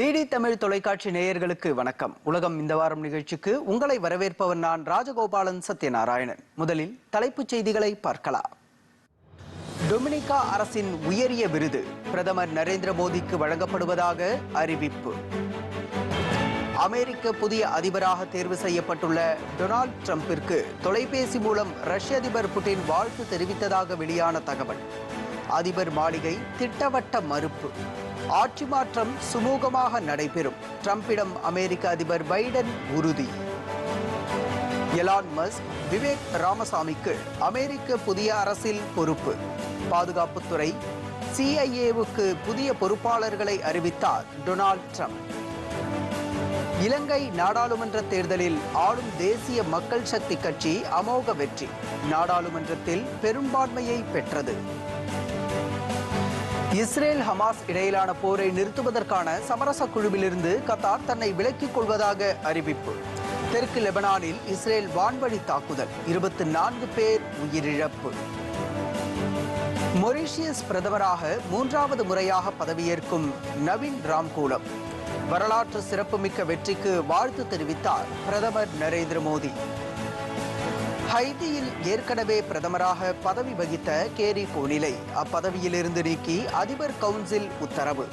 DD Tamil தொலைக்காட்சி நேயர்களுக்கு வணக்கம். உலகம் இந்த வாரம் நிகழ்ச்சிக்கு உங்களை வரவேற்பவர் நான் ராஜகோபாலன் சத்யநாராயணன். முதலில் தலைப்புச் செய்திகளை பார்க்கலாம். டொமினிகா அரசின் உயரிய விருது பிரதமர் நரேந்திர மோடிக்கு வழங்கப்படுவதாக அறிவிப்பு. அமெரிக்க புதிய அதிபராக தேர்வு செய்யப்பட்டுள்ள டொனால்ட் ட்ரம்பிற்கு தொலைபேசி மூலம் ரஷ்ய அதிபர் புட்டின் வாழ்த்து தெரிவித்ததாக வெளியான தகவல். அதிபர் மாளிகை திட்டவட்ட மறுப்பு. ஆட்சி மாற்றம் சுமூகமாக நடைபெறும். ட்ரம்பிடம் அமெரிக்க அதிபர் பைடன் உறுதி. எலான் மஸ்க் விவேக் ராமசாமிக்கு அமெரிக்க புதிய அரசில் பொறுப்பு. பாதுகாப்புத்துறை சிஐஏவுக்கு புதிய பொறுப்பாளர்களை அறிவித்தார் டொனால்ட் ட்ரம்ப். இலங்கை நாடாளுமன்ற தேர்தலில் ஆளும் தேசிய மக்கள் சக்தி கட்சி அமோக வெற்றி. நாடாளுமன்றத்தில் பெரும்பான்மையை பெற்றது. இஸ்ரேல் ஹமாஸ் இடையிலான போரை நிறுத்துவதற்கான சமரச குழுவிலிருந்து கத்தார் தன்னை விலக்கிக் கொள்வதாக அறிவிப்பு. தெற்கு லெபனானில் இஸ்ரேல் வான்வழி தாக்குதல். இருபத்தி நான்கு பேர் உயிரிழப்பு. மொரீஷியஸ் பிரதமராக மூன்றாவது முறையாக பதவியேற்கும் நவீன் ராம்கூலம். வரலாற்று சிறப்புமிக்க வெற்றிக்கு வாழ்த்து தெரிவித்தார் பிரதமர் நரேந்திர மோடி. ஹைதியில் ஏற்கனவே பிரதமராக பதவி வகித்த கேரி கோனிலை அப்பதவியிலிருந்து நீக்கி அதிபர் கவுன்சில் உத்தரவு.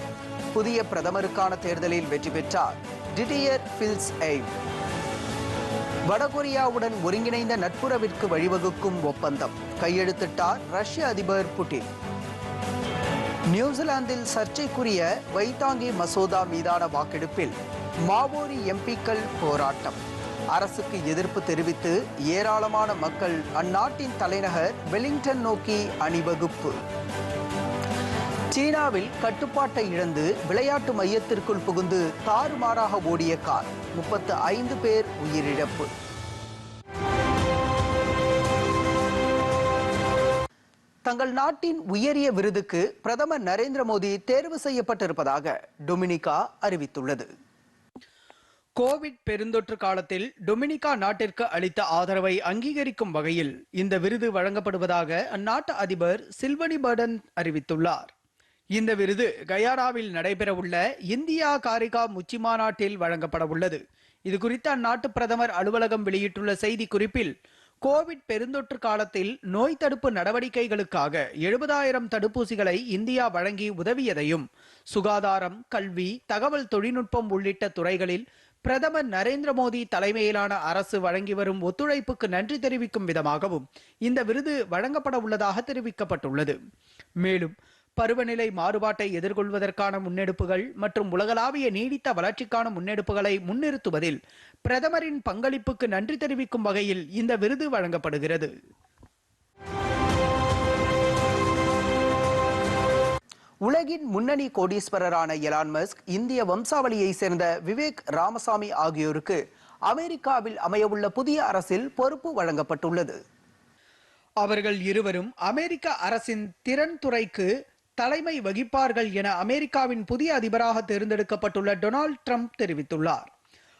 புதிய பிரதமருக்கான தேர்தலில் வெற்றி பெற்றார் டிடியர் பில்ஸ் எய்ம். வடகொரியாவுடன் ஒருங்கிணைந்த நட்புறவிற்கு வழிவகுக்கும் ஒப்பந்தம் கையெழுத்திட்டார் ரஷ்ய அதிபர் புட்டின். நியூசிலாந்தில் சர்ச்சைக்குரிய வைத்தாங்கி மசோதா மீதான வாக்கெடுப்பில் மாவோரி எம்பிக்கள் போராட்டம். அரசுக்கு எதிர்ப்பு தெரிவித்து ஏராளமான மக்கள் அந்நாட்டின் தலைநகர் வெலிங்டன் நோக்கி அணிவகுப்பு. சீனாவில் கட்டுப்பாட்டை இழந்து விளையாட்டு மையத்திற்குள் புகுந்து தாறுமாறாக ஓடிய கார் முப்பத்து ஐந்து பேர் உயிரிழப்பு. தங்கள் நாட்டின் உயரிய விருதுக்கு பிரதமர் நரேந்திர மோடி தேர்வு செய்யப்பட்டிருப்பதாக டொமினிகா அறிவித்துள்ளது. கோவிட் பெருந்தொற்று காலத்தில் டொமினிகா நாட்டிற்கு அளித்த ஆதரவை அங்கீகரிக்கும் வகையில் இந்த விருது வழங்கப்படுவதாக அந்நாட்டு அதிபர் சில்வனி பர்டன் அறிவித்துள்ளார். இந்த விருது கயானாவில் நடைபெறவுள்ள இந்தியா காரிகா உச்சி மாநாட்டில் வழங்கப்பட உள்ளது. இது குறித்து அந்நாட்டு பிரதமர் அலுவலகம் வெளியிட்டுள்ள செய்தி குறிப்பில் கோவிட் பெருந்தொற்று காலத்தில் நோய் தடுப்பு நடவடிக்கைகளுக்காக எழுபதாயிரம் தடுப்பூசிகளை இந்தியா வழங்கி உதவியதையும் சுகாதாரம் கல்வி தகவல் தொழில்நுட்பம் உள்ளிட்ட துறைகளில் பிரதமர் நரேந்திர மோடி தலைமையிலான அரசு வழங்கி வரும் ஒத்துழைப்புக்கு நன்றி தெரிவிக்கும் விதமாகவும் இந்த விருது வழங்கப்பட உள்ளதாக தெரிவிக்கப்பட்டுள்ளது. மேலும் பருவநிலை மாறுபாட்டை எதிர்கொள்வதற்கான முன்னெடுப்புகள் மற்றும் உலகளாவிய நீடித்த வளர்ச்சிக்கான முன்னெடுப்புகளை முன்னிறுத்துவதில் பிரதமரின் பங்களிப்புக்கு நன்றி தெரிவிக்கும் வகையில் இந்த விருது வழங்கப்படுகிறது. உலகின் முன்னணி கோடீஸ்வரரான எலான் மஸ்க் இந்திய வம்சாவளியை சேர்ந்த விவேக் ராமசாமி ஆகியோருக்கு அமெரிக்காவில் அமையவுள்ள புதிய அரசில் பொறுப்பு வழங்கப்பட்டுள்ளது. அவர்கள் இருவரும் அமெரிக்க அரசின் திறன் துறைக்கு தலைமை வகிப்பார்கள் என அமெரிக்காவின் புதிய அதிபராக தேர்ந்தெடுக்கப்பட்டுள்ள டொனால்ட் ட்ரம்ப் தெரிவித்துள்ளார்.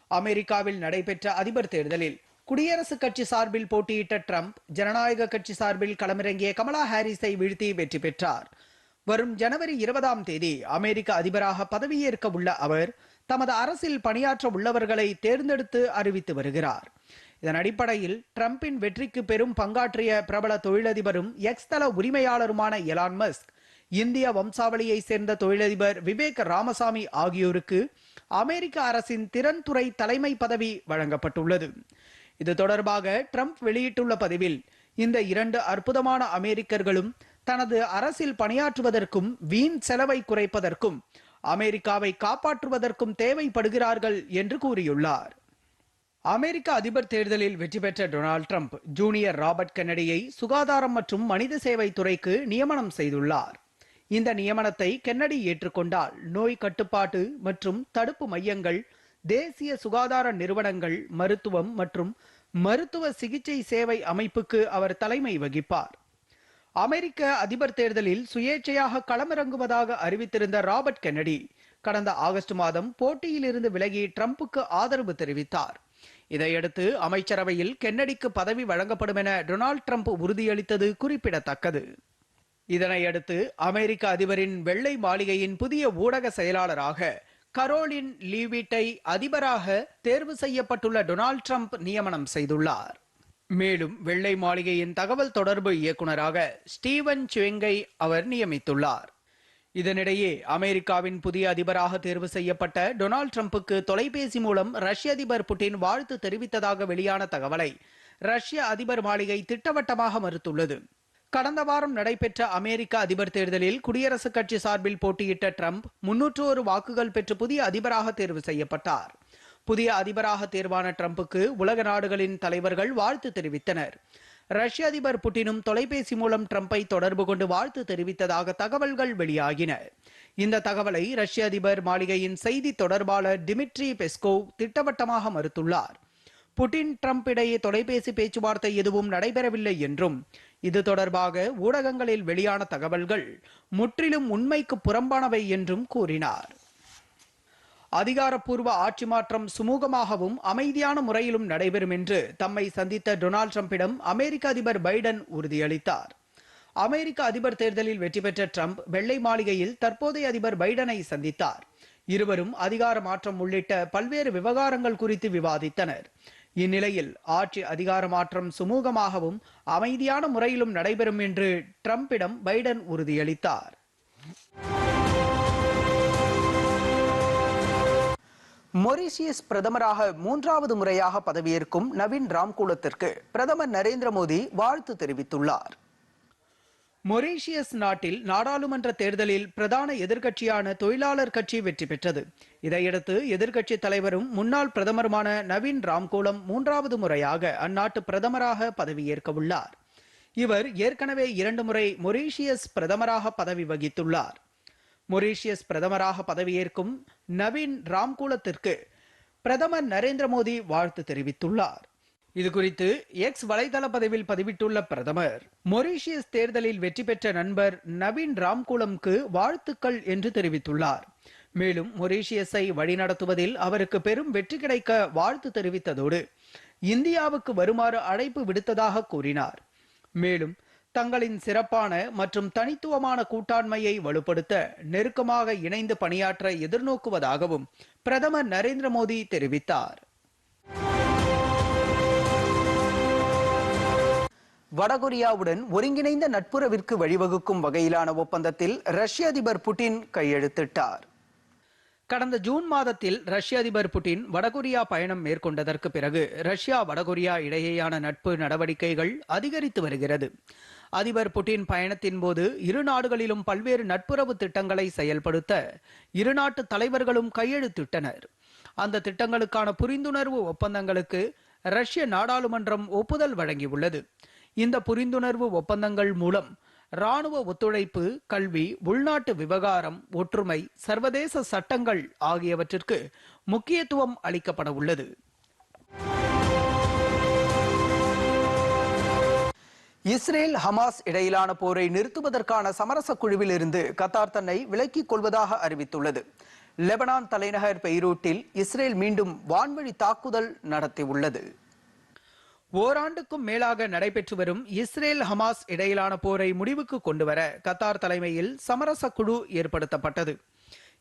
அமெரிக்காவில் நடைபெற்ற அதிபர் தேர்தலில் குடியரசுக் கட்சி சார்பில் போட்டியிட்ட ட்ரம்ப் ஜனநாயக கட்சி சார்பில் களமிறங்கிய கமலா ஹாரிஸை வீழ்த்தி வெற்றி பெற்றார். வரும் ஜனவரி இருபதாம் தேதி அமெரிக்க அதிபராக பதவியேற்க உள்ள அவர் தமது அரசில் பணியாற்ற உள்ளவர்களை தேர்ந்தெடுத்து அறிவித்து வருகிறார். இதன் அடிப்படையில் ட்ரம்பின் வெற்றிக்கு பெரும் பங்காற்றிய பிரபல தொழிலதிபரும் எக்ஸ் தள உரிமையாளருமான எலான் மஸ்க் இந்திய வம்சாவளியை சேர்ந்த தொழிலதிபர் விவேக் ராமசாமி ஆகியோருக்கு அமெரிக்க அரசின் திறன் துறை தலைமை பதவி வழங்கப்பட்டுள்ளது. இது தொடர்பாக ட்ரம்ப் வெளியிட்டுள்ள பதிவில் இந்த இரண்டு அற்புதமான அமெரிக்கர்களும் தனது அரசில் பணியாற்றுவதற்கும் வீண் செலவை குறைப்பதற்கும் அமெரிக்காவை காப்பாற்றுவதற்கும் தேவைப்படுகிறார்கள் என்று கூறியுள்ளார். அமெரிக்க அதிபர் தேர்தலில் வெற்றி பெற்ற டொனால்ட் ட்ரம்ப் ஜூனியர் ராபர்ட் கென்னடியை சுகாதாரம் மற்றும் மனித சேவை துறைக்கு நியமனம் செய்துள்ளார். இந்த நியமனத்தை கென்னடி ஏற்றுக்கொண்டால் நோய் கட்டுப்பாட்டு மற்றும் தடுப்பு மையங்கள் தேசிய சுகாதார நிறுவனங்கள் மருத்துவம் மற்றும் மருத்துவ சிகிச்சை சேவை அமைப்புக்கு அவர் தலைமை வகிப்பார். அமெரிக்க அதிபர் தேர்தலில் சுயேட்சையாக களமிறங்குவதாக அறிவித்திருந்த ராபர்ட் கென்னடி கடந்த ஆகஸ்ட் மாதம் போட்டியிலிருந்து விலகி ட்ரம்புக்கு ஆதரவு தெரிவித்தார். இதையடுத்து அமைச்சரவையில் கென்னடிக்கு பதவி வழங்கப்படும் என டொனால்ட் ட்ரம்ப் உறுதியளித்தது குறிப்பிடத்தக்கது. இதனையடுத்து அமெரிக்க அதிபரின் வெள்ளை மாளிகையின் புதிய ஊடக செயலாளராக கரோலின் லீவிட்டை அதிபராக தேர்வு செய்யப்பட்டுள்ள டொனால்ட் ட்ரம்ப் நியமனம் செய்துள்ளார். மேலும் வெள்ளை மாளிகையின் தகவல் தொடர்பு இயக்குனராக ஸ்டீவன் சுவெங்கை அவர் நியமித்துள்ளார். இதனிடையே அமெரிக்காவின் புதிய அதிபராக தேர்வு செய்யப்பட்ட டொனால்ட் டிரம்புக்கு தொலைபேசி மூலம் ரஷ்ய அதிபர் புட்டின் வாழ்த்து தெரிவித்ததாக வெளியான தகவலை ரஷ்ய அதிபர் மாளிகை திட்டவட்டமாக மறுத்துள்ளது. கடந்த வாரம் நடைபெற்ற அமெரிக்க அதிபர் தேர்தலில் குடியரசுக் கட்சி சார்பில் போட்டியிட்ட டிரம்ப் முன்னூற்று ஒரு வாக்குகள் பெற்று புதிய அதிபராக தேர்வு செய்யப்பட்டார். புதிய அதிபராக தேர்வான டிரம்புக்கு உலக நாடுகளின் தலைவர்கள் வாழ்த்து தெரிவித்தனர். ரஷ்ய அதிபர் புட்டினும் தொலைபேசி மூலம் ட்ரம்பை தொடர்பு கொண்டு வாழ்த்து தெரிவித்ததாக தகவல்கள் வெளியாகின. இந்த தகவலை ரஷ்ய அதிபர் மாளிகையின் செய்தி தொடர்பாளர் டிமிட்ரி பெஸ்கோவ் திட்டவட்டமாக மறுத்துள்ளார். புட்டின் ட்ரம்ப் இடையே தொலைபேசி பேச்சுவார்த்தை எதுவும் நடைபெறவில்லை என்றும் இது தொடர்பாக ஊடகங்களில் வெளியான தகவல்கள் முற்றிலும் உண்மைக்கு புறம்பானவை என்றும் கூறினார். அதிகாரப்பூர்வ ஆட்சி மாற்றம் சுமூகமாகவும் அமைதியான முறையிலும் நடைபெறும் என்று தம்மை சந்தித்த டொனால்ட் டிரம்பிடம் அமெரிக்க அதிபர் பைடன் உறுதியளித்தார். அமெரிக்க அதிபர் தேர்தலில் வெற்றி பெற்ற ட்ரம்ப் வெள்ளை மாளிகையில் தற்போதைய அதிபர் பைடனை சந்தித்தார். இருவரும் அதிகார மாற்றம் உள்ளிட்ட பல்வேறு விவகாரங்கள் குறித்து விவாதித்தனர். இந்நிலையில் ஆட்சி அதிகார மாற்றம் சுமூகமாகவும் அமைதியான முறையிலும் நடைபெறும் என்று டிரம்பிடம் பைடன் உறுதியளித்தார். மொரீஷியஸ் பிரதமராக மூன்றாவது முறையாக பதவியேற்கும் நவீன் ராம்கூலத்திற்கு பிரதமர் நரேந்திர மோடி வாழ்த்து தெரிவித்துள்ளார். மொரீஷியஸ் நாட்டில் நாடாளுமன்ற தேர்தலில் பிரதான எதிர்க்கட்சியான தொழிலாளர் கட்சி வெற்றி பெற்றது. இதையடுத்து எதிர்க்கட்சி தலைவரும் முன்னாள் பிரதமருமான நவீன் ராம்கோலம் மூன்றாவது முறையாக அந்நாட்டு பிரதமராக பதவியேற்க உள்ளார். இவர் ஏற்கனவே இரண்டு முறை மொரீஷியஸ் பிரதமராக பதவி வகித்துள்ளார். மொரீஷியஸ் பிரதமராக பதவியேற்கும் நவீன் ராம்கூலத்திற்கு பிரதமர் நரேந்திர மோடி வாழ்த்து தெரிவித்துள்ளார். இதுகுறித்து எக்ஸ் வலைதள பதிவில் பதிவிட்டுள்ள பிரதமர் மொரீஷியஸ் தேர்தலில் வெற்றி பெற்ற நண்பர் நவீன் ராம்குலம்க்கு வாழ்த்துக்கள் என்று தெரிவித்துள்ளார். மேலும் மொரீஷியஸை வழிநடத்துவதில் அவருக்கு பெரும் வெற்றி கிடைக்க வாழ்த்து தெரிவித்ததோடு இந்தியாவுக்கு வருமாறு அழைப்பு விடுத்ததாக கூறினார். மேலும் தங்களின் சிறப்பான மற்றும் தனித்துவமான கூட்டாண்மையை வலுப்படுத்த நெருக்கமாக இணைந்து பணியாற்ற எதிர்நோக்குவதாகவும் பிரதமர் நரேந்திர மோடி தெரிவித்தார். வடகொரியாவுடன் ஒருங்கிணைந்த நட்புறவிற்கு வழிவகுக்கும் வகையிலான ஒப்பந்தத்தில் ரஷ்ய அதிபர் புட்டின் கையெழுத்திட்டார். கடந்த ஜூன் மாதத்தில் ரஷ்ய அதிபர் புட்டின் வடகொரியா பயணம் மேற்கொண்டதற்கு பிறகு ரஷ்யா வடகொரியா இடையேயான நட்பு நடவடிக்கைகள் அதிகரித்து வருகிறது. அதிபர் புட்டின் பயணத்தின் போது இரு நாடுகளிலும் பல்வேறு நட்புறவு திட்டங்களை செயல்படுத்த இரு நாட்டு தலைவர்களும் கையெழுத்திட்டனர். அந்த திட்டங்களுக்கான புரிந்துணர்வு ஒப்பந்தங்களுக்கு ரஷ்ய நாடாளுமன்றம் ஒப்புதல் வழங்கியுள்ளது. இந்த புரிந்துணர்வு ஒப்பந்தங்கள் மூலம் ராணுவ ஒத்துழைப்பு கல்வி உள்நாட்டு விவகாரம் ஒற்றுமை சர்வதேச சட்டங்கள் ஆகியவற்றிற்கு முக்கியத்துவம் அளிக்கப்பட உள்ளது இஸ்ரேல் ஹமாஸ் இடையிலான போரை நிறுத்துவதற்கான சமரச குழுவில் இருந்து கத்தார் தன்னை விலக்கிக் கொள்வதாக அறிவித்துள்ளது. லெபனான் தலைநகர் பெய்ரூட்டில் இஸ்ரேல் மீண்டும் வான்வழி தாக்குதல் நடத்தியுள்ளது. ஓராண்டுக்கும் மேலாக நடைபெற்று வரும் இஸ்ரேல் ஹமாஸ் இடையிலான போரை முடிவுக்கு கொண்டுவர கத்தார் தலைமையில் சமரச குழு ஏற்படுத்தப்பட்டது.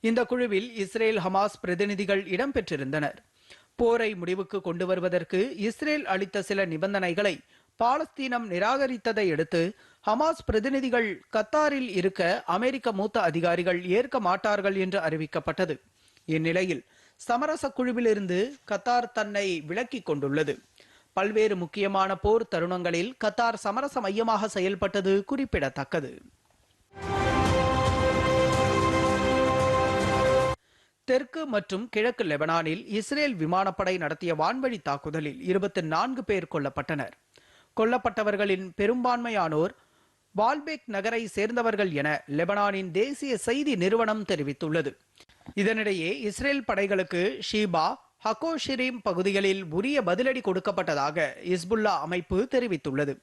இந்த குழுவில் இஸ்ரேல் ஹமாஸ் பிரதிநிதிகள் இடம்பெற்றிருந்தனர். போரை முடிவுக்கு கொண்டு வருவதற்கு இஸ்ரேல் அளித்த சில நிபந்தனைகளை பாலஸ்தீனம் நிராகரித்ததை அடுத்து ஹமாஸ் பிரதிநிதிகள் கத்தாரில் இருக்க அமெரிக்க மூத்த அதிகாரிகள் ஏற்க மாட்டார்கள் என்று அறிவிக்கப்பட்டது. இந்நிலையில் சமரச குழுவிலிருந்து கத்தார் தன்னை விலக்கிக் கொண்டுள்ளது. பல்வேறு முக்கியமான போர் தருணங்களில் கத்தார் சமரச மையமாக செயல்பட்டது குறிப்பிடத்தக்கது. தெற்கு மற்றும் கிழக்கு லெபனானில் இஸ்ரேல் விமானப்படை நடத்திய வான்வழி தாக்குதலில் இருபத்தி நான்கு பேர் கொல்லப்பட்டனர். கொல்லப்பட்டவர்களின் பெரும்பான்மையானோர் பால்பேக் நகரை சேர்ந்தவர்கள் என லெபனானின் தேசிய செய்தி நிறுவனம் தெரிவித்துள்ளது. இதனிடையே இஸ்ரேல் படைகளுக்கு ஷீபா ஹக்கோஷிரீம் பகுதிகளில் உரிய பதிலடி கொடுக்கப்பட்டதாக இஸ்புல்லா அமைப்பு தெரிவித்துள்ளது.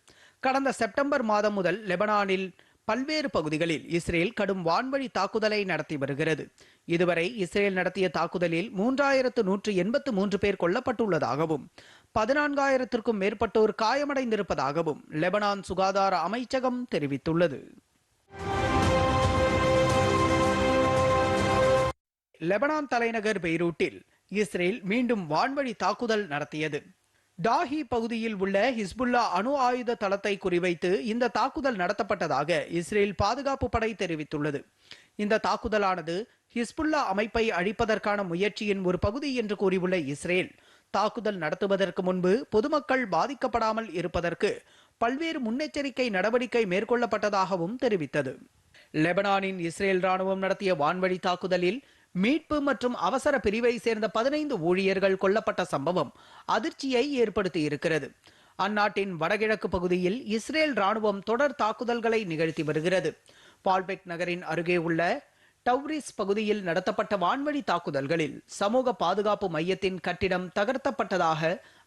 கடந்த செப்டம்பர் மாதம் முதல் லெபனானில் பல்வேறு பகுதிகளில் இஸ்ரேல் கடும் வான்வழி தாக்குதலை நடத்தி வருகிறது. இதுவரை இஸ்ரேல் நடத்திய தாக்குதலில் மூன்றாயிரத்து நூற்று எண்பத்து மூன்று பேர் கொல்லப்பட்டுள்ளதாகவும் பதினான்காயிரத்திற்கும் மேற்பட்டோர் காயமடைந்திருப்பதாகவும் லெபனான் சுகாதார அமைச்சகம் தெரிவித்துள்ளது. லெபனான் தலைநகர் பெய்ரூட்டில் இஸ்ரேல் மீண்டும் வான்வழி தாக்குதல் நடத்தியது. டாஹி பகுதியில் உள்ள ஹிஸ்புல்லா அணு ஆயுத தளத்தை குறிவைத்து இந்த தாக்குதல் நடத்தப்பட்டதாக இஸ்ரேல் பாதுகாப்பு படை தெரிவித்துள்ளது. இந்த தாக்குதலானது ஹிஸ்புல்லா அமைப்பை அழிப்பதற்கான முயற்சியின் ஒரு பகுதி என்று கூறியுள்ள இஸ்ரேல் தாக்குதல் நடத்துவதற்கு முன்பு பொதுமக்கள் பாதிக்கப்படாமல் இருப்பதற்கு பல்வேறு முன்னெச்சரிக்கை நடவடிக்கை மேற்கொள்ளப்பட்டதாகவும் தெரிவித்தது. லெபனானின் இஸ்ரேல் ராணுவம் நடத்திய வான்வழி தாக்குதலில் மீட்பு மற்றும் அவசர பிரிவை சேர்ந்த பதினைந்து ஊழியர்கள் கொல்லப்பட்ட சம்பவம் அதிர்ச்சியை ஏற்படுத்தி இருக்கிறது அந்நாட்டின் வடகிழக்கு பகுதியில் இஸ்ரேல் ராணுவம் தொடர் தாக்குதல்களை நிகழ்த்தி வருகிறது. பால்பெக் நகரின் அருகே உள்ள டவுரிஸ் பகுதியில் நடத்தப்பட்ட வான்வழி தாக்குதல்களில் சமூக பாதுகாப்பு மையத்தின் கட்டிடம் தகர்த்தப்பட்டதாக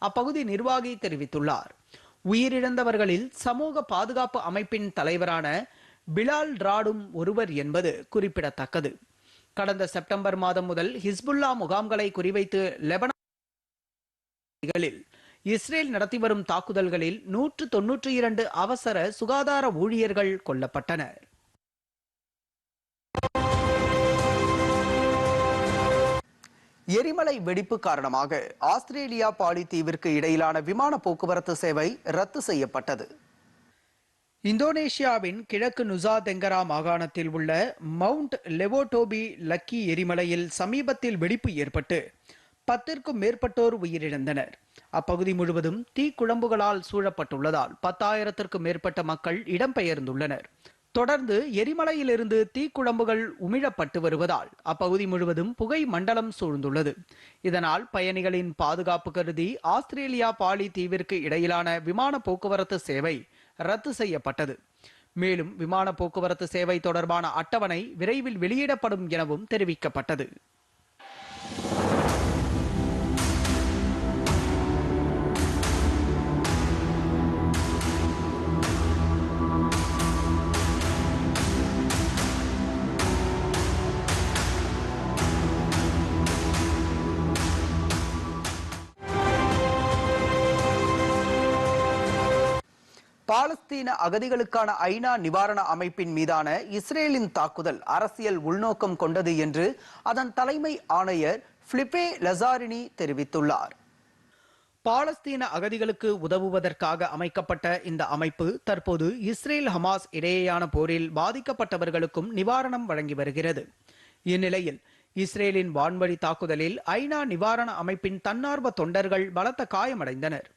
அப்பகுதி நிர்வாகி தெரிவித்துள்ளார். உயிரிழந்தவர்களில் சமூக பாதுகாப்பு அமைப்பின் தலைவரான பிலால் ராடும் ஒருவர் என்பது குறிப்பிடத்தக்கது. கடந்த செப்டம்பர் மாதம் முதல் ஹிஸ்புல்லா முகாம்களை குறிவைத்து லெபனான் இஸ்ரேல் நடத்தி வரும் தாக்குதல்களில் நூற்று தொன்னூற்றி இரண்டு அவசர சுகாதார ஊழியர்கள் கொல்லப்பட்டனர். எரிமலை வெடிப்பு காரணமாக ஆஸ்திரேலியா பாலித்தீவிற்கு இடையிலான விமான போக்குவரத்து சேவை ரத்து செய்யப்பட்டது. இந்தோனேஷியாவின் கிழக்கு நுசா தெங்கரா மாகாணத்தில் உள்ள மவுண்ட் லெவோடோபி லக்கி எரிமலையில் சமீபத்தில் வெடிப்பு ஏற்பட்டு பத்திற்கும் மேற்பட்டோர் உயிரிழந்தனர். அப்பகுதி முழுவதும் தீக்குழம்புகளால் சூழப்பட்டுள்ளதால் பத்தாயிரத்திற்கும் மேற்பட்ட மக்கள் இடம்பெயர்ந்துள்ளனர். தொடர்ந்து எரிமலையிலிருந்து தீக்குழம்புகள் உமிழப்பட்டு வருவதால் அப்பகுதி முழுவதும் புகை மண்டலம் சூழ்ந்துள்ளது. இதனால் பயணிகளின் பாதுகாப்பு கருதி ஆஸ்திரேலியா பாலி தீவிற்கு இடையிலான விமான போக்குவரத்து சேவை ரத்து செய்யப்பட்டது. மேலும் விமான போக்குவரத்து சேவை தொடர்பான அட்டவணை விரைவில் வெளியிடப்படும் எனவும் தெரிவிக்கப்பட்டது. பாலஸ்தீன அகதிகளுக்கான ஐநா நிவாரண அமைப்பின் மீதான இஸ்ரேலின் தாக்குதல் அரசியல் உள்நோக்கம் கொண்டது என்று அதன் தலைமை ஆணையர் பிலிப்பே லசாரினி தெரிவித்துள்ளார். பாலஸ்தீன அகதிகளுக்கு உதவுவதற்காக அமைக்கப்பட்ட இந்த அமைப்பு தற்போது இஸ்ரேல் ஹமாஸ் இடையேயான போரில் பாதிக்கப்பட்டவர்களுக்கும் நிவாரணம் வழங்கி வருகிறது. இந்நிலையில் இஸ்ரேலின் வான்வழி தாக்குதலில் ஐநா நிவாரண அமைப்பின் தன்னார்வ தொண்டர்கள் பலத்த காயமடைந்தனர்.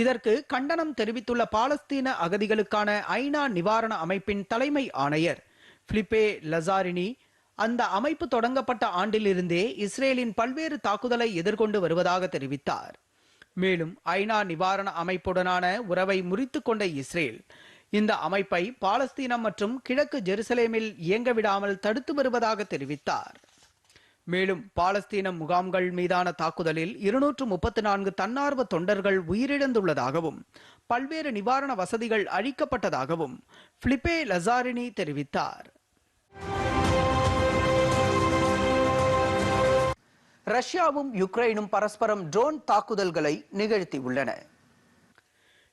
இதற்கு கண்டனம் தெரிவித்துள்ள பாலஸ்தீன அகதிகளுக்கான ஐநா நிவாரண அமைப்பின் தலைமை ஆணையர். பிலிப்பே லசாரினி அந்த அமைப்பு தொடங்கப்பட்ட ஆண்டிலிருந்தே இஸ்ரேலின் பல்வேறு தாக்குதலை எதிர்கொண்டு வருவதாக தெரிவித்தார். மேலும் ஐநா நிவாரண அமைப்புடனான உறவை முறித்து கொண்ட இஸ்ரேல் இந்த அமைப்பை பாலஸ்தீனம் மற்றும் கிழக்கு ஜெருசலேமில் இயங்க விடாமல் தடுத்து வருவதாக தெரிவித்தார். மேலும் பாலஸ்தீன முகாம்கள் மீதான தாக்குதலில் இருநூற்று முப்பத்தி நான்கு தன்னார்வ தொண்டர்கள் உயிரிழந்துள்ளதாகவும் பல்வேறு நிவாரண வசதிகள் அழிக்கப்பட்டதாகவும் பிலிப்பே லசாரினி தெரிவித்தார். ரஷ்யாவும் யுக்ரைனும் பரஸ்பரம் ட்ரோன் தாக்குதல்களை நிகழ்த்தியுள்ளன.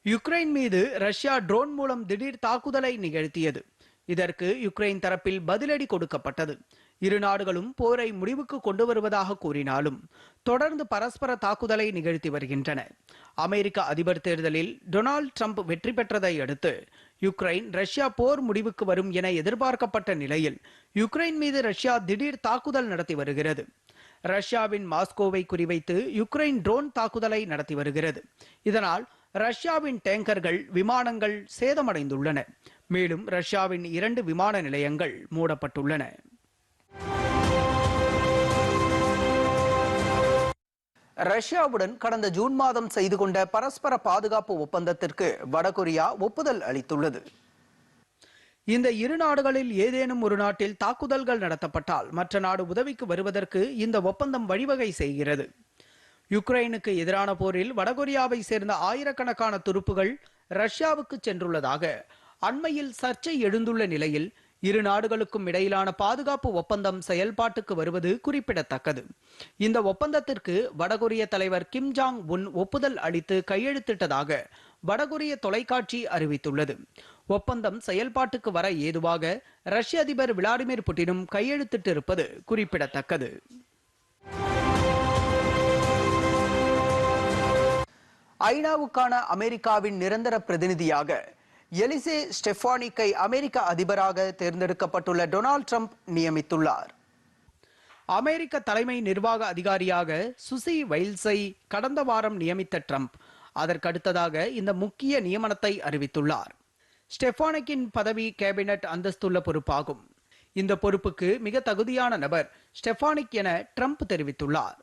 யுக்ரைன் மீது ரஷ்யா ட்ரோன் மூலம் திடீர் தாக்குதலை நிகழ்த்தியது. இதற்கு யுக்ரைன் தரப்பில் பதிலடி கொடுக்கப்பட்டது. இரு நாடுகளும் போரை முடிவுக்கு கொண்டு வருவதாக கூறினாலும் தொடர்ந்து பரஸ்பர தாக்குதலை நிகழ்த்தி வருகின்றன. அமெரிக்க அதிபர் தேர்தலில் டொனால்ட் ட்ரம்ப் வெற்றி பெற்றதை அடுத்து யுக்ரைன் ரஷ்யா போர் முடிவுக்கு வரும் என எதிர்பார்க்கப்பட்ட நிலையில் யுக்ரைன் மீது ரஷ்யா திடீர் தாக்குதல் நடத்தி வருகிறது. ரஷ்யாவின் மாஸ்கோவை குறிவைத்து யுக்ரைன் ட்ரோன் தாக்குதலை நடத்தி வருகிறது. இதனால் ரஷ்யாவின் டேங்கர்கள் விமானங்கள் சேதமடைந்துள்ளன. மேலும் ரஷ்யாவின் இரண்டு விமான நிலையங்கள் மூடப்பட்டுள்ளன. ரஷ்யாவுடன் கடந்த ஜூன் மாதம் செய்து கொண்ட பரஸ்பர பாதுகாப்பு ஒப்பந்தத்திற்கு வடகொரியா ஒப்புதல் அளித்துள்ளது. இந்த இரு நாடுகளில் ஏதேனும் ஒரு நாட்டில் தாக்குதல்கள் நடத்தப்பட்டால் மற்ற நாடு உதவிக்கு வருவதற்கு இந்த ஒப்பந்தம் வழிவகை செய்கிறது. யுக்ரைனுக்கு எதிரான போரில் வடகொரியாவை சேர்ந்த ஆயிரக்கணக்கான துருப்புகள் ரஷ்யாவுக்கு சென்றுள்ளதாக அண்மையில் சர்ச்சை எழுந்துள்ள நிலையில் இரு நாடுகளுக்கும் இடையிலான பாதுகாப்பு ஒப்பந்தம் செயல்பாட்டுக்கு வருவது குறிப்பிடத்தக்கது. இந்த ஒப்பந்தத்திற்கு வடகொரிய தலைவர் கிம் ஜாங் உன் ஒப்புதல் அளித்து கையெழுத்திட்டதாக வடகொரிய தொலைக்காட்சி அறிவித்துள்ளது. ஒப்பந்தம் செயல்பாட்டுக்கு வர ஏதுவாக ரஷ்ய அதிபர் விளாடிமிர் புட்டினும் கையெழுத்திட்டிருப்பது குறிப்பிடத்தக்கது. ஐநாவுக்கான அமெரிக்காவின் நிரந்தர பிரதிநிதியாக எலிசே ஸ்டெஃபானிக்கை அமெரிக்க அதிபராக தேர்ந்தெடுக்கப்பட்டுள்ள டொனால்ட் ட்ரம்ப் நியமித்துள்ளார். அமெரிக்க தலைமை நிர்வாக அதிகாரியாக சுசி வைல்ஸை கடந்த வாரம் நியமித்த ட்ரம்ப் அதற்கடுத்ததாக இந்த முக்கிய நியமனத்தை அறிவித்துள்ளார். ஸ்டெஃபானிக்கின் பதவி கேபினட் அந்தஸ்துள்ள பொறுப்பாகும். இந்த பொறுப்புக்கு மிக தகுதியான நபர் ஸ்டெஃபானிக் என ட்ரம்ப் தெரிவித்துள்ளார்.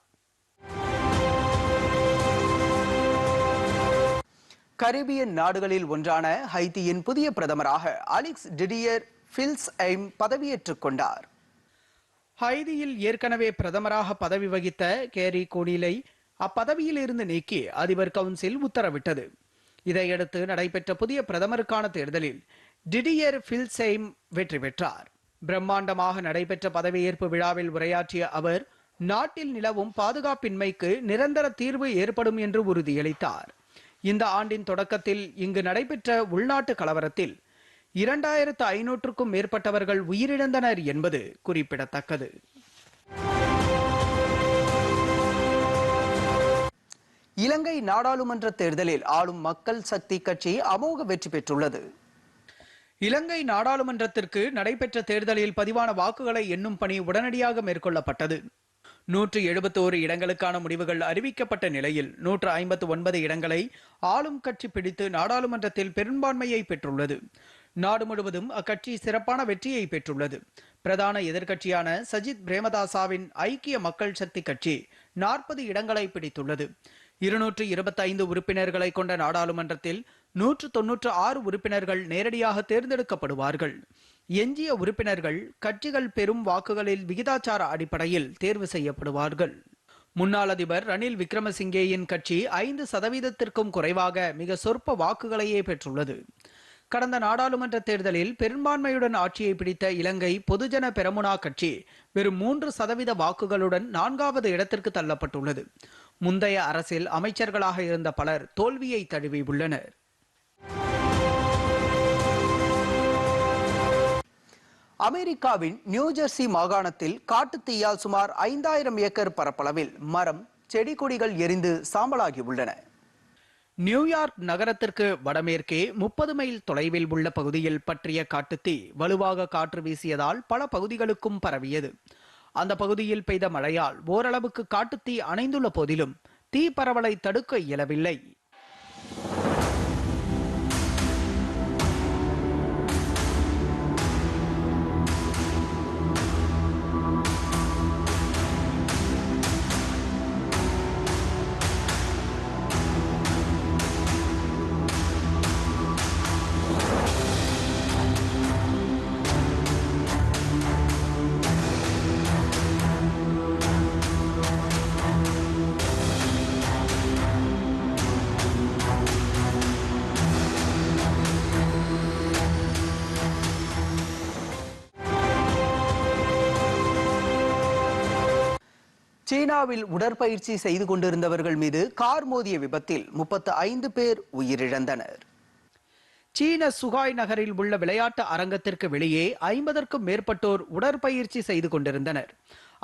கரிபியன் நாடுகளில் ஒன்றான ஹைத்தியின் புதிய பிரதமராக அலிக்ஸ் டிடியர் ஃபில்ஸ் ஐம் பதவியேற்றுக் கொண்டார். ஹைதியில் ஏற்கனவே பிரதமராக பதவி வகித்த கேரி கோனிலை அப்பதவியில் இருந்து நீக்கி அதிபர் கவுன்சில் உத்தரவிட்டது. இதையடுத்து நடைபெற்ற புதிய பிரதமருக்கான தேர்தலில் டிடியர் ஃபில்செய்ம் வெற்றி பெற்றார். பிரம்மாண்டமாக நடைபெற்ற பதவியேற்பு விழாவில் உரையாற்றிய அவர் நாட்டில் நிலவும் பாதுகாப்பின்மைக்கு நிரந்தர தீர்வு ஏற்படும் என்று உறுதியளித்தார். இந்த ஆண்டின் தொடக்கத்தில் இங்கு நடைபெற்ற உள்நாட்டு கலவரத்தில் இரண்டாயிரத்து ஐநூற்றுக்கும் மேற்பட்டவர்கள் உயிரிழந்தனர் என்பது குறிப்பிடத்தக்கது. இலங்கை நாடாளுமன்ற தேர்தலில் ஆளும் மக்கள் சக்தி கட்சி அமோக வெற்றி பெற்றுள்ளது. இலங்கை நாடாளுமன்றத்திற்கு நடைபெற்ற தேர்தலில் பதிவான வாக்குகளை எண்ணும் பணி உடனடியாக மேற்கொள்ளப்பட்டது. நூற்று எழுபத்தோரு இடங்களுக்கான முடிவுகள் அறிவிக்கப்பட்ட நிலையில் நூற்று ஐம்பத்து ஒன்பது இடங்களை ஆளும் கட்சி பிடித்து நாடாளுமன்றத்தில் பெரும்பான்மையை பெற்றுள்ளது. நாடு முழுவதும் அக்கட்சி சிறப்பான வெற்றியை பெற்றுள்ளது. பிரதான எதிர்க்கட்சியான சஜித் பிரேமதாசாவின் ஐக்கிய மக்கள் சக்தி கட்சி நாற்பது இடங்களை பிடித்துள்ளது. இருநூற்று இருபத்தைந்து உறுப்பினர்களை கொண்ட நாடாளுமன்றத்தில் நூற்று தொன்னூற்று ஆறு உறுப்பினர்கள் நேரடியாக தேர்ந்தெடுக்கப்படுவார்கள். எஞ்சிய உறுப்பினர்கள் கட்சிகள் பெரும் வாக்குகளில் விகிதாச்சார அடிப்படையில் தேர்வு செய்யப்படுவார்கள். முன்னாள் அதிபர் ரணில் விக்ரமசிங்கேயின் கட்சி ஐந்து சதவீதத்திற்கும் குறைவாக மிக சொற்ப வாக்குகளையே பெற்றுள்ளது. கடந்த நாடாளுமன்ற தேர்தலில் பெரும்பான்மையுடன் ஆட்சியை பிடித்த இலங்கை பொதுஜன பெரமுனா கட்சி வெறும் மூன்று சதவீத வாக்குகளுடன் நான்காவது இடத்திற்கு தள்ளப்பட்டுள்ளது. முந்தைய அரசில் அமைச்சர்களாக இருந்த பலர் தோல்வியை தழுவி உள்ளனர் அமெரிக்காவின் நியூஜெர்சி மாகாணத்தில் காட்டுத்தீயால் சுமார் ஐந்தாயிரம் ஏக்கர் பரப்பளவில் மரம் செடி கொடிகள் எரிந்து சாம்பலாகி உள்ளன. நியூயார்க் நகரத்திற்கு வடமேற்கே முப்பது மைல் தொலைவில் உள்ள பகுதியில் பற்றிய காட்டுத்தீ வலுவாக காற்று வீசியதால் பல பகுதிகளுக்கும் பரவியது. அந்த பகுதியில் பெய்த மழையால் ஓரளவுக்கு காட்டுத்தீ அணைந்துள்ள போதிலும் தீ பரவலை தடுக்க இயலவில்லை. சீனாவில் உடற்பயிற்சி செய்து கொண்டிருந்தவர்கள் மீது கார் மோதிய விபத்தில் முப்பத்து ஐந்து பேர் உயிரிழந்தனர். சீன சுகாய் நகரில் உள்ள விளையாட்டு அரங்கத்திற்கு வெளியே ஐம்பதற்கும் மேற்பட்டோர் உடற்பயிற்சி செய்து கொண்டிருந்தனர்.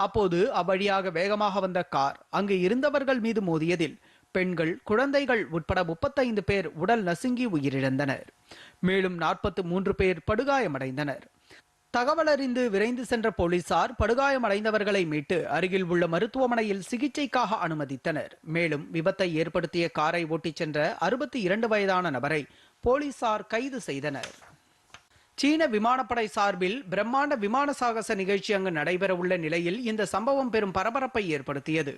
அப்போது அவ்வழியாக வேகமாக வந்த கார் அங்கு இருந்தவர்கள் மீது மோதியதில் பெண்கள் குழந்தைகள் உட்பட முப்பத்தைந்து பேர் உடல் நசுங்கி உயிரிழந்தனர். மேலும் நாற்பத்து மூன்று பேர் படுகாயமடைந்தனர். தகவல் அறிந்து விரைந்து சென்ற போலீசார் படுகாயமடைந்தவர்களை மீட்டு அருகில் உள்ள மருத்துவமனையில் சிகிச்சைக்காக அனுமதித்தனர். மேலும் விபத்தை ஏற்படுத்திய காரை ஓட்டிச் சென்ற அறுபத்தி இரண்டு வயதான நபரை போலீசார் கைது செய்தனர். சீன விமானப்படை சார்பில் பிரம்மாண்ட விமான சாகச நிகழ்ச்சி அங்கு நடைபெறவுள்ள நிலையில் இந்த சம்பவம் பெரும் பரபரப்பை ஏற்படுத்தியது.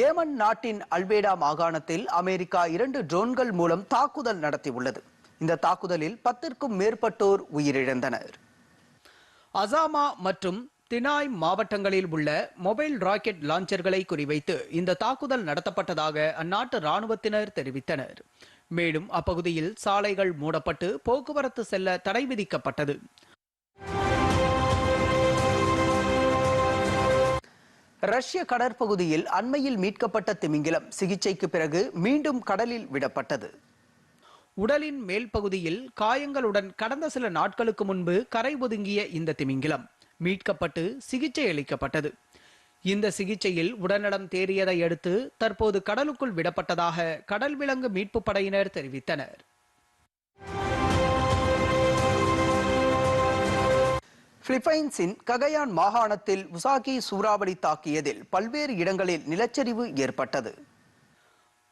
ஏமன் நாட்டின் அல்பேடா மாகாணத்தில் அமெரிக்கா இரண்டு ட்ரோன்கள் மூலம் தாக்குதல் நடத்தியுள்ளது. இந்த தாக்குதலில் பத்திற்கும் மேற்பட்டோர் உயிரிழந்தனர். அசாமா மற்றும் தினாய் மாவட்டங்களில் உள்ள மொபைல் ராக்கெட் லான்ச்சர்களை குறிவைத்து இந்த தாக்குதல் நடத்தப்பட்டதாக அந்நாட்டு ராணுவத்தினர் தெரிவித்தனர். மேலும் அப்பகுதியில் சாலைகள் மூடப்பட்டு போக்குவரத்து செல்ல தடை விதிக்கப்பட்டது. ரஷ்ய கடற்பகுதியில் அண்மையில் மீட்கப்பட்ட திமிங்கிலம் சிகிச்சைக்கு பிறகு மீண்டும் கடலில் விடப்பட்டது. உடலின் மேல் பகுதியில் காயங்களுடன் கடந்த சில நாட்களுக்கு முன்பு கரை ஒதுங்கிய இந்த திமிங்கிலம் மீட்கப்பட்டு சிகிச்சை அளிக்கப்பட்டது. இந்த சிகிச்சையில் உடல்நலம் தேறியதை அடுத்து தற்போது கடலுக்குள் விடப்பட்டதாக கடல் விலங்கு மீட்பு படையினர் தெரிவித்தனர். பிலிப்பைன்ஸின் ககயான் மாகாணத்தில் உசாகி சூறாவளி தாக்கியதில் பல்வேறு இடங்களில் நிலச்சரிவு ஏற்பட்டது.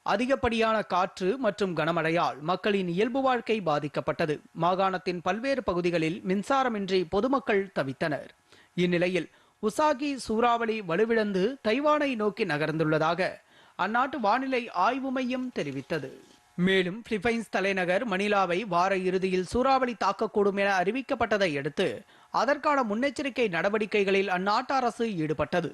அதிகப்படியான காற்று மற்றும் கனமழையால் மக்களின் இயல்பு வாழ்க்கை பாதிக்கப்பட்டது. மாகாணத்தின் பல்வேறு பகுதிகளில் மின்சாரமின்றி பொதுமக்கள் தவித்தனர். இந்நிலையில் உசாகி சூறாவளி வலுவிழந்து தைவானை நோக்கி நகர்ந்துள்ளதாக அந்நாட்டு வானிலை ஆய்வு மையம் தெரிவித்தது. மேலும் பிலிப்பைன்ஸ் தலைநகர் மணிலாவை வார இறுதியில் சூறாவளி தாக்கக்கூடும் என அறிவிக்கப்பட்டதை அடுத்து அதற்கான முன்னெச்சரிக்கை நடவடிக்கைகளில் அந்நாட்டு அரசு ஈடுபட்டது.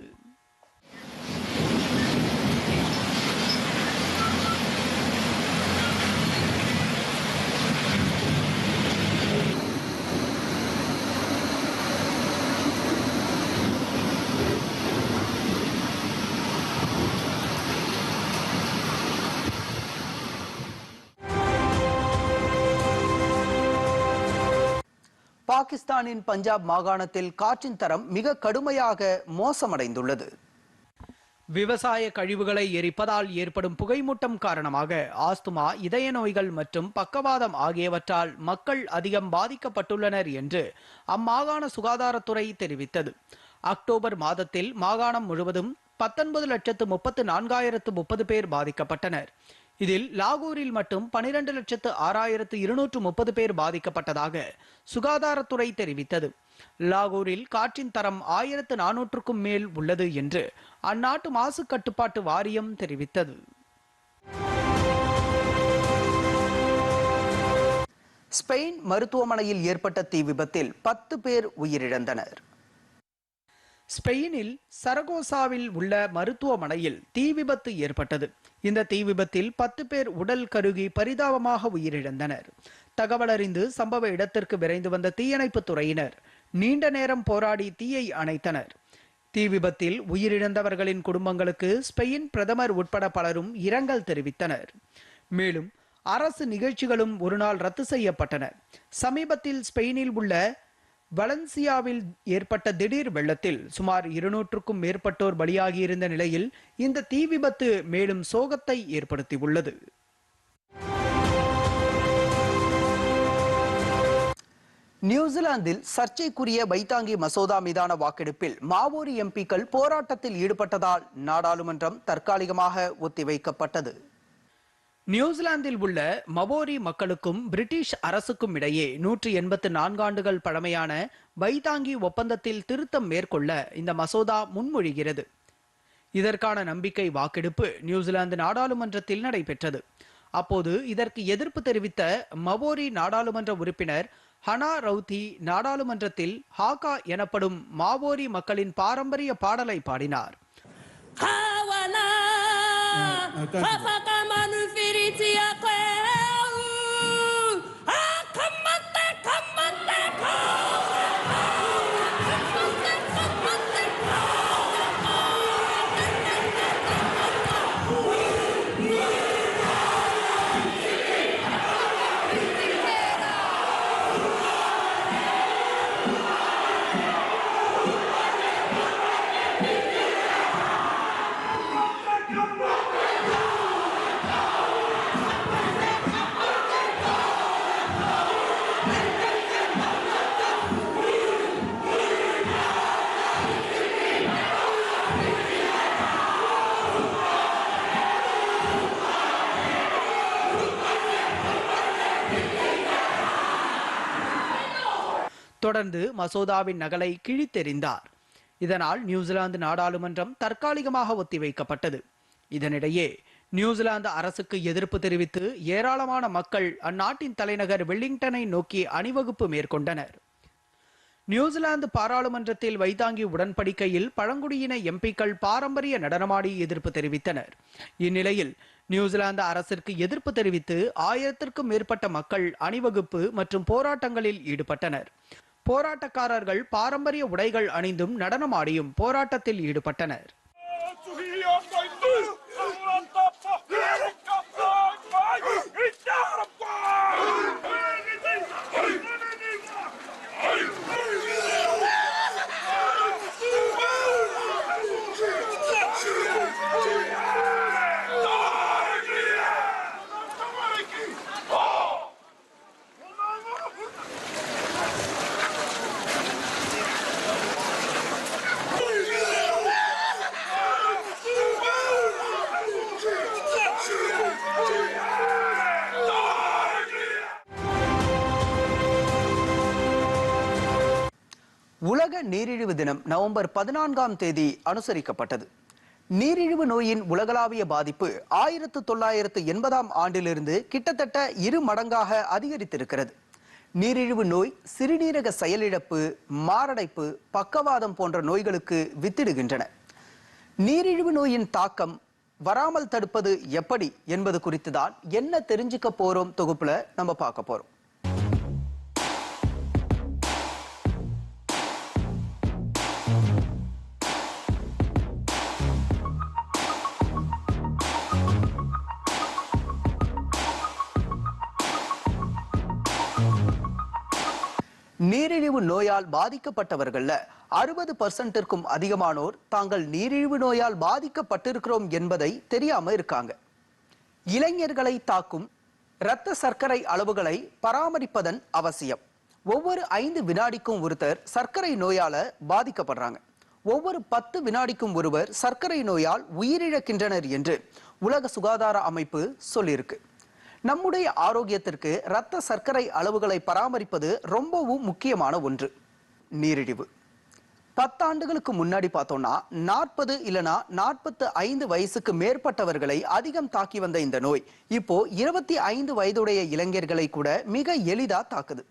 பாகிஸ்தானின் பஞ்சாப் மாகாணத்தில் காற்றின் தரம் மிக கடுமையாக மோசமடைந்துள்ளது. விவசாய கழிவுகளை எரிப்பதால் ஏற்படும் புகைமூட்டம் காரணமாக ஆஸ்துமா இதய நோய்கள் மற்றும் பக்கவாதம் ஆகியவற்றால் மக்கள் அதிகம் பாதிக்கப்பட்டுள்ளனர் என்று அம்மாகாண சுகாதாரத்துறை தெரிவித்தது. அக்டோபர் மாதத்தில் மாகாணம் முழுவதும் பத்தொன்பது லட்சத்து முப்பத்து நான்காயிரத்து முப்பது பேர் பாதிக்கப்பட்டனர். இதில் லாகூரில் மட்டும் பனிரெண்டு லட்சத்து ஆறாயிரத்து இருநூற்று முப்பது பேர் பாதிக்கப்பட்டதாக சுகாதாரத்துறை தெரிவித்தது. லாகூரில் காற்றின் தரம் ஆயிரத்து நானூற்றுக்கும் மேல் உள்ளது என்று அந்நாட்டு மாசு கட்டுப்பாட்டு வாரியம் தெரிவித்தது. ஸ்பெயின் மருத்துவமனையில் ஏற்பட்ட தீ விபத்தில் பத்து பேர் உயிரிழந்தனர். ஸ்பெயினில் சரகோசாவில் உள்ள மருத்துவமனையில் தீ விபத்து ஏற்பட்டது. இந்த தீ விபத்தில் பத்து பேர் உடல் கருகி பரிதாபமாக உயிரிழந்தனர். தகவல் அறிந்து சம்பவ இடத்திற்கு விரைந்து வந்த தீயணைப்பு துறையினர் நீண்ட நேரம் போராடி தீயை அணைத்தனர். தீ விபத்தில் உயிரிழந்தவர்களின் குடும்பங்களுக்கு ஸ்பெயின் பிரதமர் உட்பட பலரும் இரங்கல் தெரிவித்தனர். மேலும் அரசு நிகழ்ச்சிகளும் ஒரு நாள் ரத்து செய்யப்பட்டன. சமீபத்தில் ஸ்பெயினில் உள்ள வலன்சியாவில் ஏற்பட்ட திடீர் வெள்ளத்தில் சுமார் இருநூற்றுக்கும் மேற்பட்டோர் பலியாகியிருந்த நிலையில் இந்த தீ விபத்து மேலும் சோகத்தை ஏற்படுத்தியுள்ளது. நியூசிலாந்தில் சர்ச்சைக்குரிய வைத்தாங்கி மசோதா மீதான வாக்கெடுப்பில் மாவோரி எம்பிக்கள் போராட்டத்தில் ஈடுபட்டதால் நாடாளுமன்றம் தற்காலிகமாக ஒத்திவைக்கப்பட்டது. நியூசிலாந்தில் உள்ள மவோரி மக்களுக்கும் பிரிட்டிஷ் அரசுக்கும் இடையே நூற்றி எண்பத்து நான்காண்டுகள் பழமையான பைதாங்கி ஒப்பந்தத்தில் திருத்தம் மேற்கொள்ள இந்த மசோதா முன்மொழிகிறது. இதற்கான நம்பிக்கை வாக்கெடுப்பு நியூசிலாந்து நாடாளுமன்றத்தில் நடைபெற்றது. அப்போது இதற்கு எதிர்ப்பு தெரிவித்த மவோரி நாடாளுமன்ற உறுப்பினர் ஹனா ரவுதி நாடாளுமன்றத்தில் ஹாகா எனப்படும் மாவோரி மக்களின் பாரம்பரிய பாடலை பாடினார். Kwa kwa kama nufiriti ya தொடர்ந்து மசோதாவின் நகலை கிழித்தெறிந்தார். இதனால் நியூசிலாந்து நாடாளுமன்றம் தற்காலிகமாக ஒத்திவைக்கப்பட்டது. இதனிடையே நியூசிலாந்து அரசுக்கு எதிர்ப்பு தெரிவித்து ஏராளமான மக்கள் அந்நாட்டின் தலைநகர் வெல்லிங்டனை நோக்கி அணிவகுப்பு மேற்கொண்டனர். நியூசிலாந்து பாராளுமன்றத்தில் வைத்தாங்கி உடன்படிக்கையில் பழங்குடியின எம்பிக்கள் பாரம்பரிய நடனமாடி எதிர்ப்பு தெரிவித்தனர். இந்நிலையில் நியூசிலாந்து அரசிற்கு எதிர்ப்பு தெரிவித்து ஆயிரத்திற்கும் மேற்பட்ட மக்கள் அணிவகுப்பு மற்றும் போராட்டங்களில் ஈடுபட்டனர். போராட்டக்காரர்கள் பாரம்பரிய உடைகள் அணிந்தும் நடனமாடியும் போராட்டத்தில் ஈடுபட்டனர். உலக நீரிழிவு தினம் நவம்பர் பதினான்காம் தேதி அனுசரிக்கப்பட்டது. நீரிழிவு நோயின் உலகளாவிய பாதிப்பு ஆயிரத்து தொள்ளாயிரத்து எண்பதாம் ஆண்டிலிருந்து கிட்டத்தட்ட இரு மடங்காக அதிகரித்திருக்கிறது. நீரிழிவு நோய் சிறுநீரக செயலிழப்பு மாரடைப்பு பக்கவாதம் போன்ற நோய்களுக்கு வித்திடுகின்றன. நீரிழிவு நோயின் தாக்கம் வராமல் தடுப்பது எப்படி என்பது குறித்து தான் என்ன தெரிஞ்சுக்க போறோம் தொகுப்புல நம்ம பார்க்க போறோம். நீரிழிவு நோயால் பாதிக்கப்பட்டவர்கள்ல அறுபது பர்சன்ட்டிற்கும் அதிகமானோர் தாங்கள் நீரிழிவு நோயால் பாதிக்கப்பட்டிருக்கிறோம் என்பதை தெரியாம இருக்காங்க. இளைஞர்களை தாக்கும் இரத்த சர்க்கரை அளவுகளை பராமரிப்பதன் அவசியம். ஒவ்வொரு ஐந்து வினாடிக்கும் ஒருத்தர் சர்க்கரை நோயால பாதிக்கப்படுறாங்க. ஒவ்வொரு பத்து வினாடிக்கும் ஒருவர் சர்க்கரை நோயால் உயிரிழக்கின்றனர் என்று உலக சுகாதார அமைப்பு சொல்லியிருக்கு. நம்முடைய ஆரோக்கியத்திற்கு இரத்த சர்க்கரை அளவுகளை பராமரிப்பது ரொம்பவும் முக்கியமான ஒன்று. நீரிழிவு. பத்தாண்டுகளுக்கு முன்னாடி பார்த்தோம்னா நாற்பது இல்லனா நாற்பத்து ஐந்து வயசுக்கு மேற்பட்டவர்களை அதிகம் தாக்கி வந்த இந்த நோய் இப்போ இருபத்தி ஐந்து வயதுடைய இளைஞர்களை கூட மிக எளிதா தாக்குது.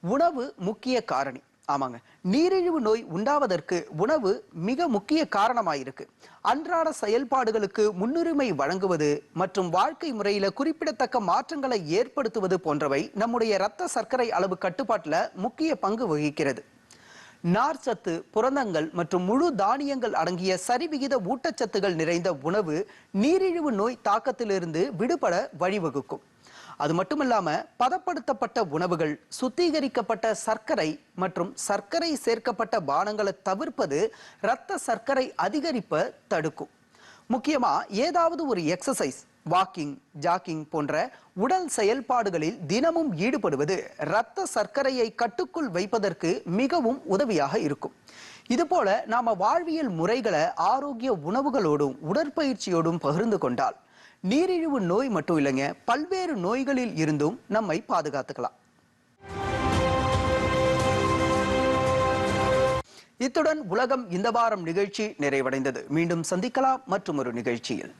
உணவு முக்கிய காரணி. ஆமாங்க. நீரிழிவு நோய் உண்டாவதற்கு உணவு மிக முக்கிய காரணமாயிருக்கு. அன்றாட செயல்பாடுகளுக்கு முன்னுரிமை வழங்குவது மற்றும் வாழ்க்கை முறையில குறிப்பிடத்தக்க மாற்றங்களை ஏற்படுத்துவது போன்றவை நம்முடைய இரத்த சர்க்கரை அளவு கட்டுப்பாட்டில் முக்கிய பங்கு வகிக்கிறது. நார்ச்சத்து புரதங்கள் மற்றும் முழு தானியங்கள் அடங்கிய சரிவிகித ஊட்டச்சத்துகள் நிறைந்த உணவு நீரிழிவு நோய் தாக்கத்திலிருந்து விடுபட வழிவகுக்கும். அது மட்டுமல்லாம பதப்படுத்தப்பட்ட உணவுகள் சுத்திகரிக்கப்பட்ட சர்க்கரை மற்றும் சர்க்கரை சேர்க்கப்பட்ட பானங்களை தவிர்ப்பது இரத்த சர்க்கரை அதிகரிப்பை தடுக்கும். முக்கியமா ஏதாவது ஒரு எக்ஸசைஸ் வாக்கிங் ஜாக்கிங் போன்ற உடல் செயல்பாடுகளில் தினமும் ஈடுபடுவது இரத்த சர்க்கரையை கட்டுக்குள் வைப்பதற்கு மிகவும் உதவியாக இருக்கும். இதுபோல நாம வாழ்வியல் முறைகளை ஆரோக்கிய உணவுகளோடும் உடற்பயிற்சியோடும் பகிர்ந்து கொண்டால் நீரிழிவு நோய் மட்டும் இல்லைங்க பல்வேறு நோய்களில் இருந்தும் நம்மை பாதுகாத்துக்கலாம். இத்துடன் உலகம் இந்த வாரம் நிகழ்ச்சி நிறைவடைந்தது. மீண்டும் சந்திக்கலாம் மற்றும் ஒரு நிகழ்ச்சியில்.